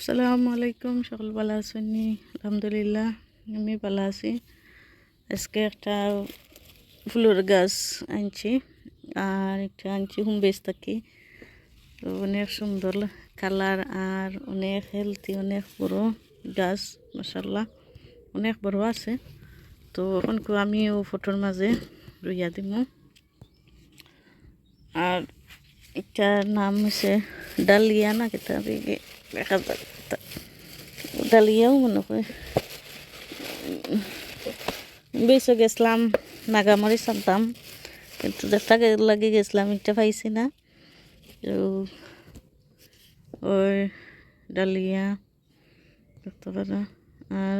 আসসালামু আলাইকুম, সকল ভালো আছেন নি? আলহামদুলিল্লাহ, আমি ভালো আছি। আজকে একটা ফুলের গাছ আনছি, আর একটা আনছি হুম বেশ থাকি তো অনেক সুন্দর কালার আর অনেক হেলথি অনেক বড় গাছ মাসাল্লাহ অনেক বড় আছে। তো এখন আমি ও ফটোর মাঝে রইয়া দিব আর এটার নাম হচ্ছে ডালিয়া না কেটা দেখা ডালিয়াও মনে হয় বেশি গেছিলাম নাগামারি সামতাম কিন্তু দেখা লাগে গেছিলাম এটা পাইছি না তো ওই ডালিয়া দেখতে পারো আর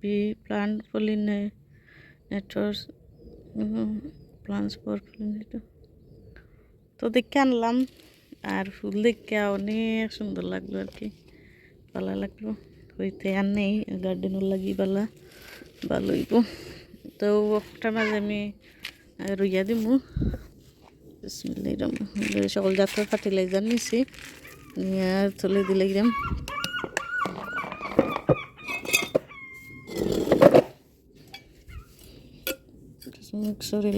bee plant pollinator plants pollinator তো দেখে আনলাম আর ফুল দেখে অনেক সুন্দর লাগল আর কি। ভালো লাগল। হইতে আর নেই গার্ডেনের লাগি বালা, ভালো হইব। তো ওটার মাঝে আমি রইয়া রহিম। সকল জাতের ফার্টিলাইজার নিছি নিয়ে আর তুলে দিলে গেলাম। মিক্স করে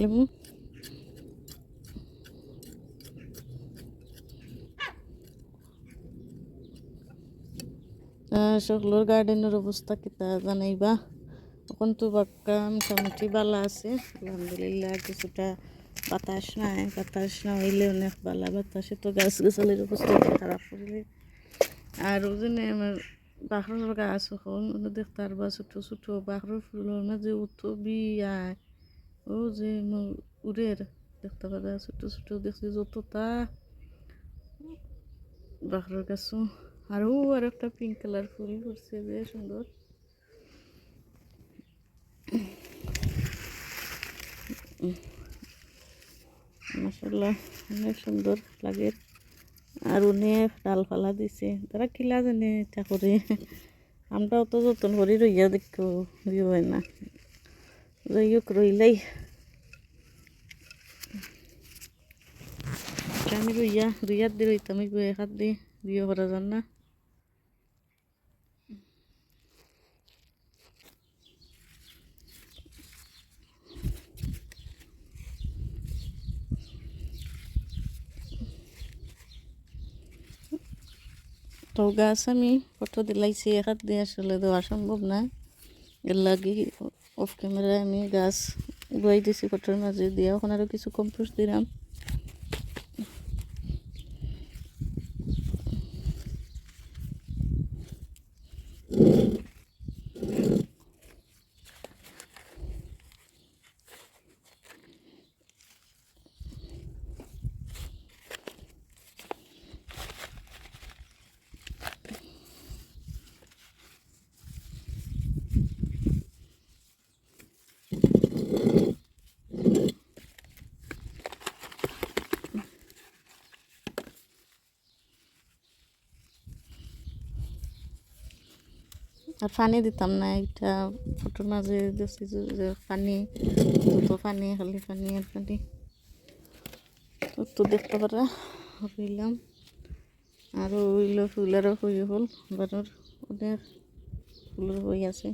সকলের গার্ডেনের অবস্থা কিতা জানাইবা এখন তো বাক্কা মোটামুটি বালা আছে, আলহামদুলিল্লাহ, কিছুটা বাতাস নাই, বাতাস না হইলে অনেক বালা বাতাসে তো গাছ গাছালির অবস্থা খারাপ করলে। আর ওজনে আমার বাখরের গাছ এখন ওগুলো দেখতে পারবা ছোটো ছোটো বাখরের ফুলের মাঝে উঠো বিয়ায় ও যে উড়ের দেখতে পারবা ছোটো ছোটো দেখছি যতটা বাখরের গাছও আর ও আর একটা পিঙ্ক কালার ফুল করছে, যে সুন্দর। মাসাল্লাহ অনেক সুন্দর লাগে। আর অনেক ডালপালা দিছে। তারা কিলা জানে এটা করে? আমরাও তো যতন করি রইয়া দেখো ইয়ে হয় না। যাই হোক রইলাই। আমি রইয়া রইয়ার দিয়ে রইতাম এক হাত দিয়ে বিয়ে করা যান না। তো গাছ আমি ফটো দিলাইছি এক হাত দিয়ে আসলে দেওয়া সম্ভব না। এর অফ ক্যামেরায় আমি গাছ উগাই দিছি ফটোর মাঝে দিয়ে। ওখানে আরও কিছু কম্পোস্ট দিলাম। আর পানি দিতাম না এটা ফটোর মাঝে দেখছি যে পানি, দুটো পানি, খালি পানি আর পানি। তো দেখতে পারা হইলাম আর ওইল ফুলেরও হয়ে হল বারোর অনেক ফুলের বই আছে।